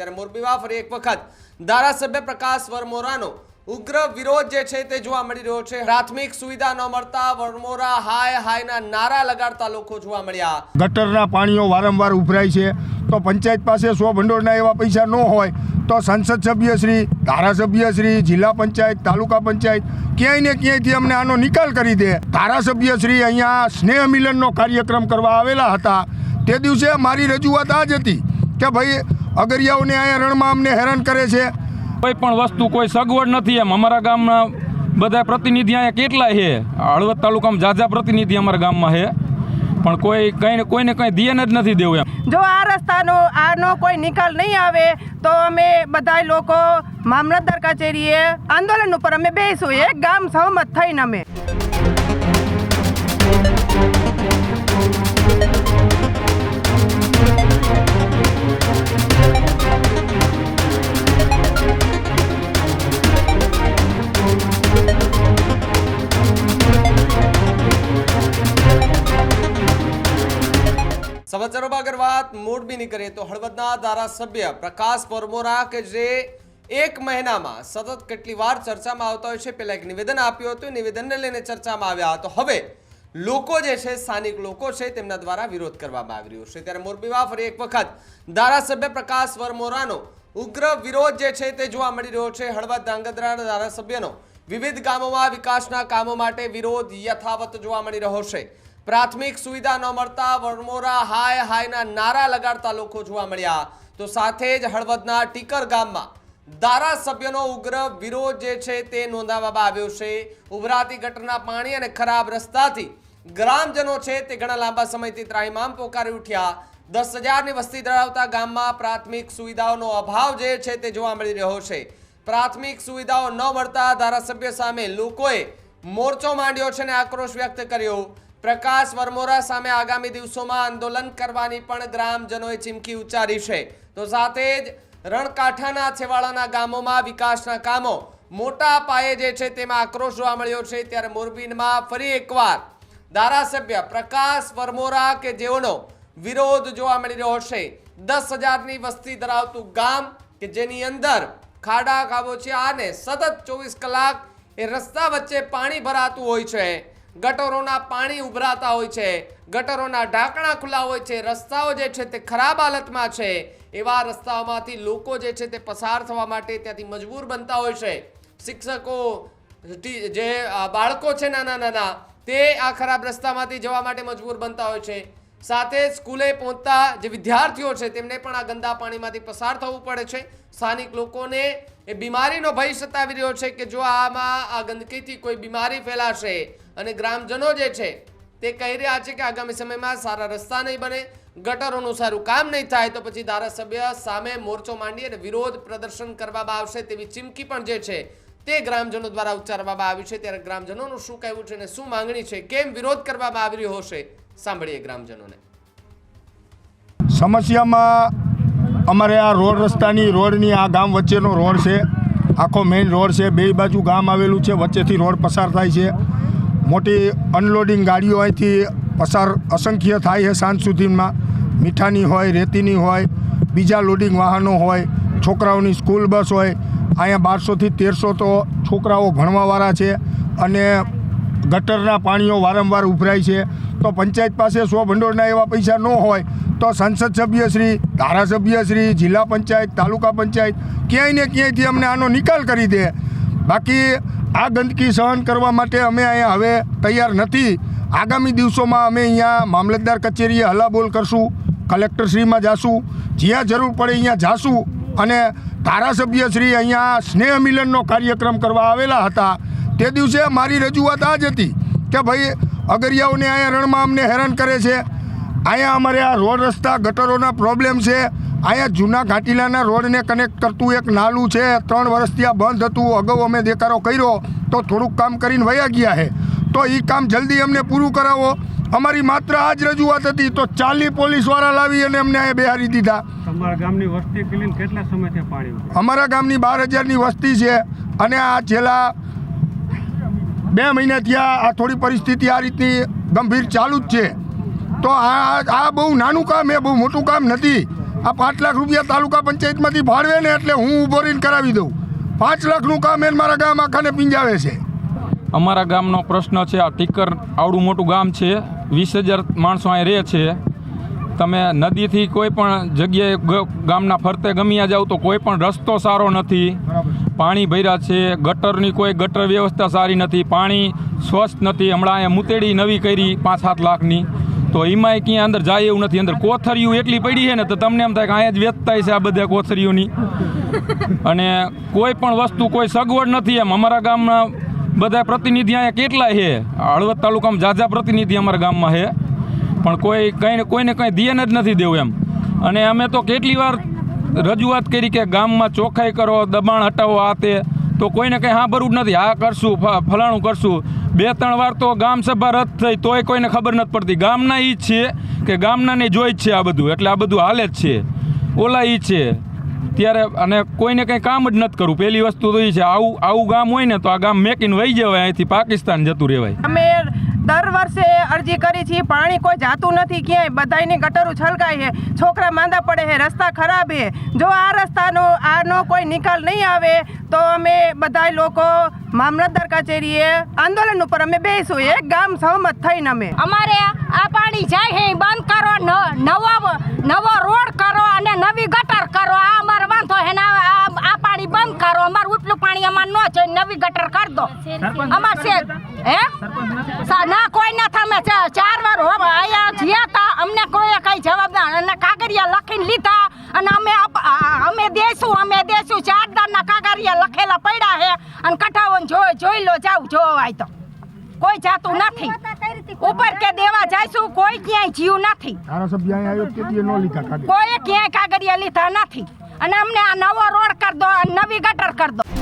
ત્યારે મોરબીમાં ફરી એક વખત ધારાસભ્ય પ્રકાશ વરમોરાનો ઉગ્ર વિરોધ જે છે તે જોવા મળી રહ્યો છે. પ્રાથમિક સુવિધા ન મળતા વરમોરા હાય હાયના નારા લગાડતા લોકો જોવા મળ્યા. ગટરના પાણીઓ વારંવાર ઉભરાય છે. તો પંચાયત પાસે સો ભંડોળના એવા પૈસા ન હોય તો સંસદ સભ્યશ્રી ધારાસભ્યશ્રી જિલ્લા પંચાયત, તાલુકા પંચાયત ક્યાંય ને ક્યાંયથી અમને આનો નિકાલ કરી દે. ધારાસભ્યશ્રી અહીંયા સ્નેહ મિલનનો કાર્યક્રમ કરવા આવેલા હતા. તે દિવસે મારી રજૂઆત આ જ હતી કે ભાઈ અગરિયાઓને અહીંયા રણમાં અમને હેરાન કરે છે. કોઈ પણ વસ્તુ કોઈ સગવડ નથી એમ. અમારા ગામના બધા પ્રતિનિધિ અહીંયા કેટલાય છે? હળવદ તાલુકામાં જાજા પ્રતિનિધિ અમારા ગામમાં છે. પણ કોઈ કંઈ કોઈને કંઈ ધ્યાન જ નથી દેવું એમ. જો આ રસ્તાનો આનો કોઈ નિકાલ નહીં આવે તો અમે બધા લોકો મામલતદાર કચેરીએ આંદોલન ઉપર અમે બેસું એક ગામ સહમત થઈને અમે. સમાચારોમાં અગર વાત, મોરબીની કરીએ તો હળવદના ધારાસભ્ય પ્રકાશ પરમોરા કે જે એક મહિનામાં સતત કેટલી વાર ચર્ચામાં આવતા હોય છે, પહેલાં એક નિવેદન આપ્યું હતું નિવેદનને લઈને ચર્ચામાં આવ્યા તો હવે લોકો જે છે, સ્થાનિક લોકો છે, તેમના દ્વારા વિરોધ કરવામાં આવી રહ્યો છે. ત્યારે મોરબીમાં ફરી એક વખત ધારાસભ્ય પ્રકાશ વરમોરાનો ઉગ્ર વિરોધ જે છે, તે જોવા મળી રહ્યો છે. હળવદ ધાંગધ્રા ધારાસભ્યનો વિવિધ ગામોમાં વિકાસના કામો માટે વિરોધ યથાવત જોવા મળી રહ્યો છે. પ્રાથમિક સુવિધા ન મળતા વરમોરા હાય હાયના નારા લગાડતા લોકો જોવા મળ્યા. તો સાથે જ હળવદના ટીકર ગામમાં ધારાસભ્યનો ઉગ્ર વિરોધ જે છે તે નોંધાવવામાં આવ્યો છે. ઉભરાતી ગટરના પાણી અને ખરાબ રસ્તાથી ગ્રામજનો છે તે ઘણા લાંબા સમયથી ત્રાહિમામ પોકારી ઉઠ્યા. દસ હજારની વસ્તી ધરાવતા ગામમાં પ્રાથમિક સુવિધાઓનો અભાવ જે છે તે જોવા મળી રહ્યો છે. પ્રાથમિક સુવિધાઓ ન મળતા ધારાસભ્ય સામે લોકોએ મોરચો માંડ્યો છે અને આક્રોશ વ્યક્ત કર્યો. પ્રકાશ વરમોરા સામે આગામી દિવસોમાં આંદોલન કરવાની પણ ગ્રામજનોએ ચીમકી ઉચ્ચારી છે. તો સાથે જ રણકાંઠાના છેવાડાના ગામોમાં વિકાસના કામો મોટા પાયે જે છે તેમાં આક્રોશ જોવા મળ્યો છે. ત્યારે મોરબીમાં ફરી એકવાર ધારાસભ્ય પ્રકાશ વરમોરા કે જેઓનો વિરોધ જોવા મળી રહ્યો છે, દસ હજારની વસ્તી ધરાવતું ગામ કે જેની અંદર ખાડા ખાબોચિયા અને સતત ચોવીસ કલાક એ રસ્તા વચ્ચે પાણી ભરાતું હોય છે. ગટરોના પાણી ઉભરાતા હોય છે, ગટરોના ઢાંકણા ખુલ્લા હોય છે, રસ્તાઓ જે છે તે ખરાબ હાલતમાં છે. એવા રસ્તાઓમાંથી લોકો જે છે તે પસાર થવા માટે ત્યાંથી મજબૂર બનતા હોય છે. શિક્ષકો જે બાળકો છે નાના નાના, તે આ ખરાબ રસ્તામાંથી જવા માટે મજબૂર બનતા હોય છે. સાથે સ્કૂલે પહોંચતા જે વિદ્યાર્થીઓ છે તેમને પણ આ ગંદા પાણીમાંથી પસાર થવું પડે છે. સ્થાનિક લોકોને એ બીમારીનો ભય સતાવી રહ્યો છે કે જો આમાં આ ગંદકીથી કોઈ બીમારી ફેલાશે અને ગ્રામજનો જે છે, તે કહી રહ્યા છે કે આગામી સમયમાં સારા રસ્તા નહીં બને, ગટરોનું સારું કામ નહીં થાય, તો પછી ધારાસભ્ય સામે મોરચો માંડી અને વિરોધ પ્રદર્શન કરવામાં આવશે તેવી ચીમકી પણ જે છે, તે ગ્રામજનો દ્વારા ઉચ્ચારવામાં આવી છે. ત્યારે ગ્રામજનોનું શું કહેવું છે અને શું માંગણી છે, કેમ વિરોધ કરવામાં આવી રહ્યો હશે, સાંભળીએ ગ્રામજનોને. સમસ્યામાં અમારે આ રોડ રસ્તાની, રોડની, આ ગામ વચ્ચેનો રોડ છે, આખો મેઇન રોડ છે, બે બાજુ ગામ આવેલું છે, વચ્ચેથી રોડ પસાર થાય છે. મોટી અનલોડિંગ ગાડીઓ અહીંથી પસાર અસંખ્ય થાય છે સાંજ સુધીમાં. મીઠાની હોય, રેતીની હોય, બીજા લોડિંગ વાહનો હોય, છોકરાઓની સ્કૂલ બસ હોય. અહીંયા બારસોથી તેરસો તો છોકરાઓ ભણવાવાળા છે અને ગટરના પાણીઓ વારંવાર ઉભરાય છે. તો પંચાયત પાસે સો ભંડોળના એવા પૈસા ન હોય તો સંસદ સભ્યશ્રી ધારાસભ્યશ્રી જિલ્લા પંચાયત, તાલુકા પંચાયત ક્યાંય ને ક્યાંયથી અમને આનો નિકાલ કરી દે. બાકી આ ગંદકી સહન કરવા માટે અમે અહીંયા હવે તૈયાર નથી. આગામી દિવસોમાં અમે અહીંયા મામલતદાર કચેરીએ હલાબોલ કરશું કલેક્ટરશ્રીમાં જાશું, જ્યાં જરૂર પડે અહીંયા જાશું અને ધારાસભ્યશ્રી અહીંયા સ્નેહ મિલનનો કાર્યક્રમ કરવા આવેલા હતા. તે દિવસે મારી રજૂઆત આ જ હતી કે ભાઈ, અગરિયાઓને અહીંયા રણમાં અમને હેરાન કરે છે. અહીંયા અમારે આ રોડ રસ્તા, ગટરોના પ્રોબ્લેમ છે. અહીંયા જૂના ઘાટીલાના રોડને કનેક્ટ કરતું એક નાલું છે. ત્રણ વર્ષથી આ બંધ હતું. અગાઉ અમે દેખાડો કર્યો તો થોડુંક કામ કરીને વયા ગયા છે તો એ કામ જલ્દી અમને પૂરું કરાવો. અમારી માત્ર આ જ રજૂઆત હતી. તો ચાલી પોલીસવાળા લાવી અને અમને અહીંયા બેહારી દીધા. તમારા ગામની વસ્તી કેટલા સમયથી પાણી અમારા ગામની બાર હજારની વસ્તી છે. અને આ છેલ્લા બે મહિના થયા આ થોડી પરિસ્થિતિ આ રીતની ગંભીર ચાલુ જ છે. તો આ આ બહુ નાનું કામ એ બહુ મોટું કામ નથી. આ પાંચ લાખ રૂપિયા તાલુકા પંચાયતમાંથી ફાળવે ને એટલે હું ઊભો રહીને કરાવી દઉં. પાંચ લાખનું કામ એને મારા ગામ આખાને પીંજાવે છે. અમારા ગામનો પ્રશ્ન છે આ ટીકર આવડું મોટું ગામ છે વીસ હજાર માણસો અહીં રહે છે. તમે નદીથી કોઈ પણ જગ્યાએ ગામના ફરતે ગમ્યા જાઓ તો કોઈ પણ રસ્તો સારો નથી. પાણી ભર્યા છે ગટરની કોઈ ગટર વ્યવસ્થા સારી નથી પાણી સ્વચ્છ નથી. હમણાં અહીંયા મુતેડી નવી કરી પાંચ સાત લાખની. તો એમાંય ક્યાં અંદર જાય એવું નથી. અંદર કોથરીઓ એટલી પડી છે ને, તો તમને એમ થાય કે અહીંયા જ વેચતા છે આ બધા કોથરીઓની અને કોઈ પણ વસ્તુ, કોઈ સગવડ નથી એમ. અમારા ગામના બધા પ્રતિનિધિ અહીંયા કેટલાય છે? હળવદ તાલુકામાં જાજા પ્રતિનિધિ અમારા ગામમાં છે. પણ કોઈ કંઈ કોઈને કંઈ ધ્યાન જ નથી દેવું એમ. અને અમે તો કેટલી વાર રજૂઆત કરી કે ગામમાં ચોખ્ખાઈ કરો, દબાણ હટાવો, આ તે. તો કોઈને કંઈ સાંભળવું જ નથી. આ કરશું ફલાણું કરશું. બે, ત્રણ વાર તો ગામ સભા રદ થઈ, તોય કોઈને ખબર નથી પડતી. ગામના એ જ છે કે ગામનાને જોઈ જ છે આ બધું. એટલે આ બધું હાલે જ છે. ઓલા એ છે. ત્યારે અને કોઈને કંઈ કામ જ નથી કરવું. પહેલી વસ્તુ તો એ છે. આવું આવું ગામ હોય ને તો આ ગામ મેકીને વહી જવાય. અહીંથી પાકિસ્તાન જતું રહેવાય. અમે દર વર્ષે અરજી કરી છે. પાણી કોઈ જાતું નથી ક્યાંય. બધાયની ગટરો છલકાય છે. છોકરા માંદા પડે છે. રસ્તા ખરાબ છે. જો આ રસ્તાનો, આનો કોઈ નિકાલ નહીં આવે, તો અમે બધાય લોકો મામલતદાર કચેરીએ આંદોલન ઉપર અમે બેસું એક ગામ સહમત થઈને અમે. અમારે આ પાણી જાય છે. બંધ કરો નવો નવો રોડ કરો અને નવી ગટર કરો. આ અમારે વાંધો છે ને પાણી બંધ કરો અમારું ઉપલું પાણી અમારે ન છે નવી ગટર કર દો. અમાર છે હે? ના કોઈ ના થામે ચાર વાર હો અહીંયા જ્યાં તા અમને કોઈ કઈ જવાબ ના અને કાગળિયા લખીને લીધા અને અમે અમે દેશું અમે દેશું ચાર દારના કાગળિયા લખેલા પડ્યા છે અને જોઈ જોઈ લો જાવ જોવાય તો. કોઈ જાતું નથી. ઉપર કે દેવા જઈશું કોઈ ક્યાંય જીવ નથી. ધારાસભ્ય અહીંયા આવ્યો તેથી ન લીધા કાગળ કોઈ ક્યાંય કાગળિયા લીધા નથી. અને અમને આ નવો રોડ કર દો અને નવી ગટર કરી દો.